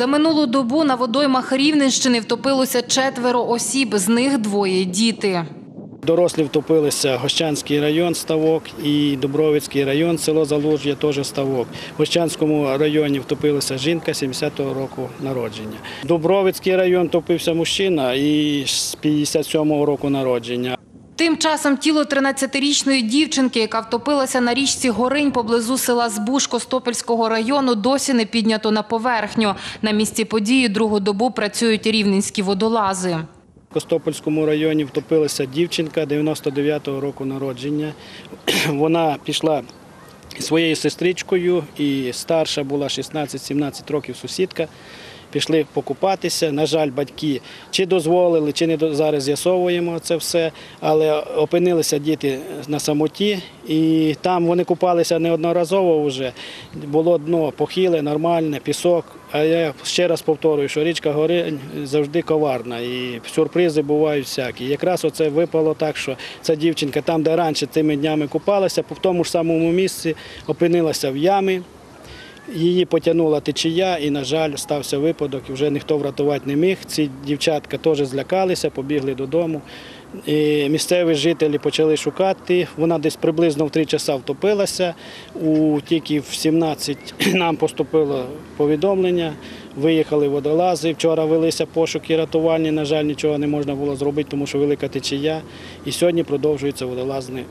За минулу добу на водоймах Рівненщини втопилося четверо осіб, з них двоє діти. Дорослі втопилися Гощанський район ставок і Дубровицький район, село Залужжя теж ставок. В Гощанському районі втопилася жінка 70-го року народження. Дубровицький район топився мужчина і з 57-го року народження. Тим часом тіло 13-річної дівчинки, яка втопилася на річці Горинь поблизу села Збуш Костопільського району, досі не піднято на поверхню. На місці події другу добу працюють рівненські водолази. В Костопольському районі втопилася дівчинка 99-го року народження. Вона пішла своєю сестричкою і старша була 16-17 років сусідка. Пішли покупатися. На жаль, батьки чи дозволили, чи не зараз з'ясовуємо це все. Але опинилися діти на самоті, і там вони купалися неодноразово вже. Було дно похиле, нормальне, пісок. А я ще раз повторюю, що річка Горинь завжди коварна, і сюрпризи бувають всякі. Якраз оце випало так, що ця дівчинка там, де раніше цими днями купалася, в тому ж самому місці опинилася в ямі. Її потягнула течія, і, на жаль, стався випадок, вже ніхто врятувати не міг. Ці дівчатка теж злякалися, побігли додому. І місцеві жителі почали шукати. Вона десь приблизно в 3 часа втопилася. У тільки в 17 нам поступило повідомлення. Виїхали водолази. Вчора велися пошуки рятувальні. На жаль, нічого не можна було зробити, тому що велика течія. І сьогодні продовжуються водолазні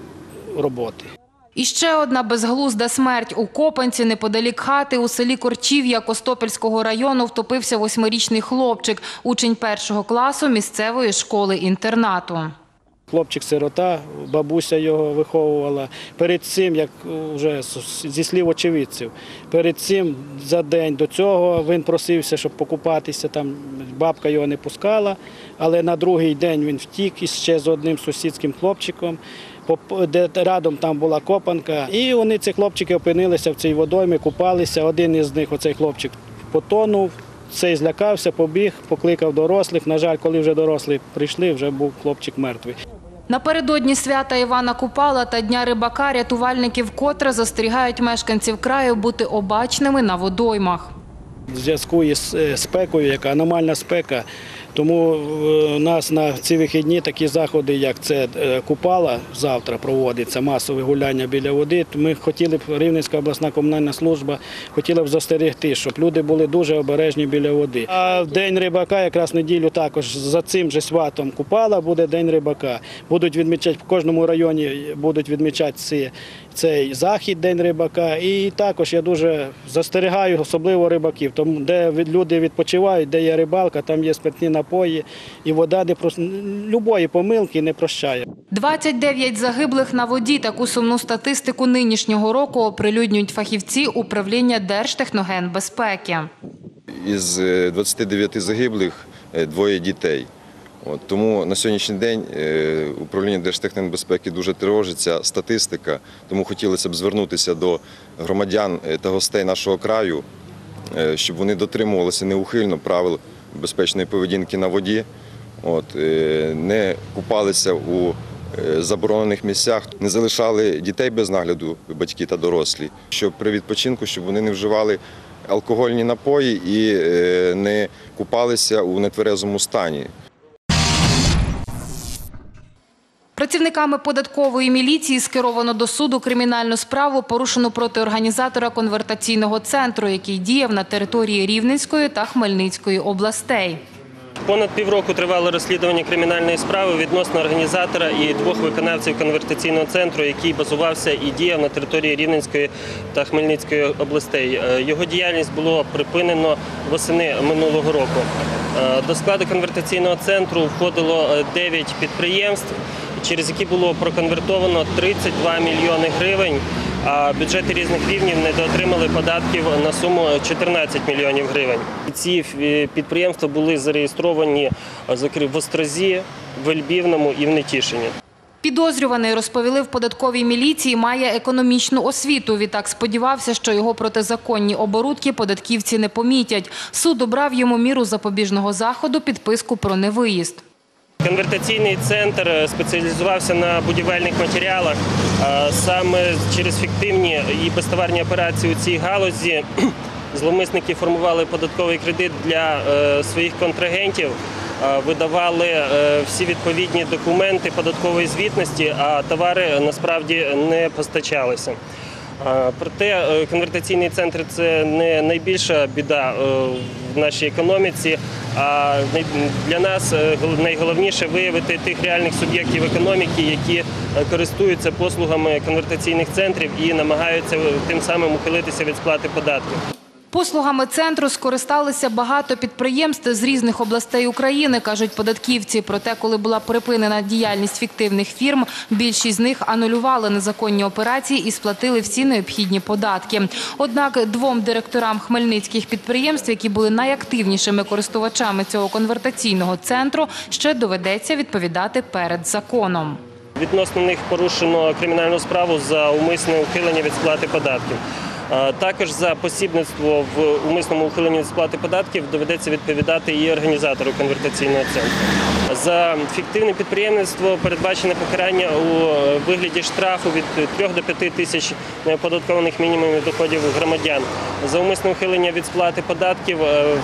роботи. І ще одна безглузда смерть у Копанці неподалік хати у селі Корчів'я Костопільського району втопився восьмирічний хлопчик, учень першого класу місцевої школи-інтернату. Хлопчик-сирота, бабуся його виховувала. Перед цим, як вже зі слів очевидців, перед цим за день до цього він просився, щоб покупатися. Там бабка його не пускала, але на другий день він втік іще з одним сусідським хлопчиком. Де радом там була копанка, і вони ці хлопчики опинилися в цій водоймі, купалися. Один із них, оцей хлопчик, потонув. Цей злякався, побіг, покликав дорослих. На жаль, коли вже дорослі прийшли, вже був хлопчик мертвий. Напередодні свята Івана Купала та Дня рибака рятувальники вкотре застерігають мешканців краю бути обачними на водоймах. В зв'язку із е, спекою, яка аномальна спека. Тому е, у нас на ці вихідні такі заходи, як це е, Купала, завтра проводиться масове гуляння біля води. Ми хотіли б, Рівненська обласна комунальна служба хотіла б застерегти, щоб люди були дуже обережні біля води. А в День рибака, якраз неділю також за цим же святом Купала буде День рибака. Будуть відмічати в кожному районі будуть відмічати цей захід День рибака. І також я дуже застерігаю, особливо рибаків, тому де люди відпочивають, де є рибалка, там є спиртні напої, і вода не прос... любої помилки не прощає. 29 загиблих на воді. Таку сумну статистику нинішнього року оприлюднюють фахівці управління Держтехногенбезпеки. Із е, 29 загиблих е, двоє дітей. От, тому на сьогоднішній день е, управління Держтехненбезпеки дуже тривожиться статистика, тому хотілося б звернутися до громадян е, та гостей нашого краю, е, щоб вони дотримувалися неухильно правил безпечної поведінки на воді, от, е, не купалися у е, заборонених місцях, не залишали дітей без нагляду, батьки та дорослі, щоб при відпочинку, щоб вони не вживали алкогольні напої і е, не купалися у нетверезому стані. Працівниками податкової міліції скеровано до суду кримінальну справу, порушену проти організатора конвертаційного центру, який діяв на території Рівненської та Хмельницької областей. Понад півроку тривало розслідування кримінальної справи відносно організатора і двох виконавців конвертаційного центру, який базувався і діяв на території Рівненської та Хмельницької областей. Е, Його діяльність було припинено восени минулого року. Е, До складу конвертаційного центру входило 9 підприємств, через які було проконвертовано 32 мільйони гривень. А бюджети різних рівнів недоотримали податків на суму 14 мільйонів гривень. Ці е, підприємства були зареєстровані е, в Острозі, в Ельбівному і в Нетішині. Підозрюваний, розповіли в податковій міліції, має економічну освіту. Відтак сподівався, що його протизаконні оборудки податківці не помітять. Суд обрав йому міру запобіжного заходу підписку про невиїзд. Конвертаційний центр е, спеціалізувався на будівельних матеріалах. Е, Саме через фіктивні і безтоварні операції у цій галузі зловмисники формували податковий кредит для е, своїх контрагентів, видавали всі відповідні документи податкової звітності, а товари насправді не постачалися. Проте конвертаційний центр це не найбільша біда в нашій економіці. А для нас е, найголовніше виявити тих реальних суб'єктів економіки, які е, користуються послугами конвертаційних центрів і намагаються е, тим самим ухилитися від сплати податків. Послугами центру скористалися багато підприємств з різних областей України, кажуть податківці. Проте, коли була припинена діяльність фіктивних фірм, більшість з них анулювали незаконні операції і сплатили всі необхідні податки. Однак двом директорам хмельницьких підприємств, які були найактивнішими користувачами цього конвертаційного центру, ще доведеться відповідати перед законом. Відносно них порушено кримінальну справу за умисне ухилення від сплати податків. А Також за посібництво в умисному ухиленні сплати податків доведеться відповідати і організатору конвертаційного центру. За фіктивне підприємництво передбачене покарання у е, вигляді штрафу від 3 до 5 тисяч неоподаткованих мінімумів доходів громадян. За умисне ухилення від сплати податків е,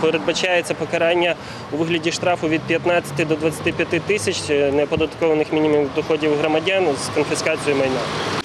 передбачається покарання у вигляді штрафу від 15 до 25 тисяч неоподаткованих мінімумів доходів громадян з конфіскацією майна.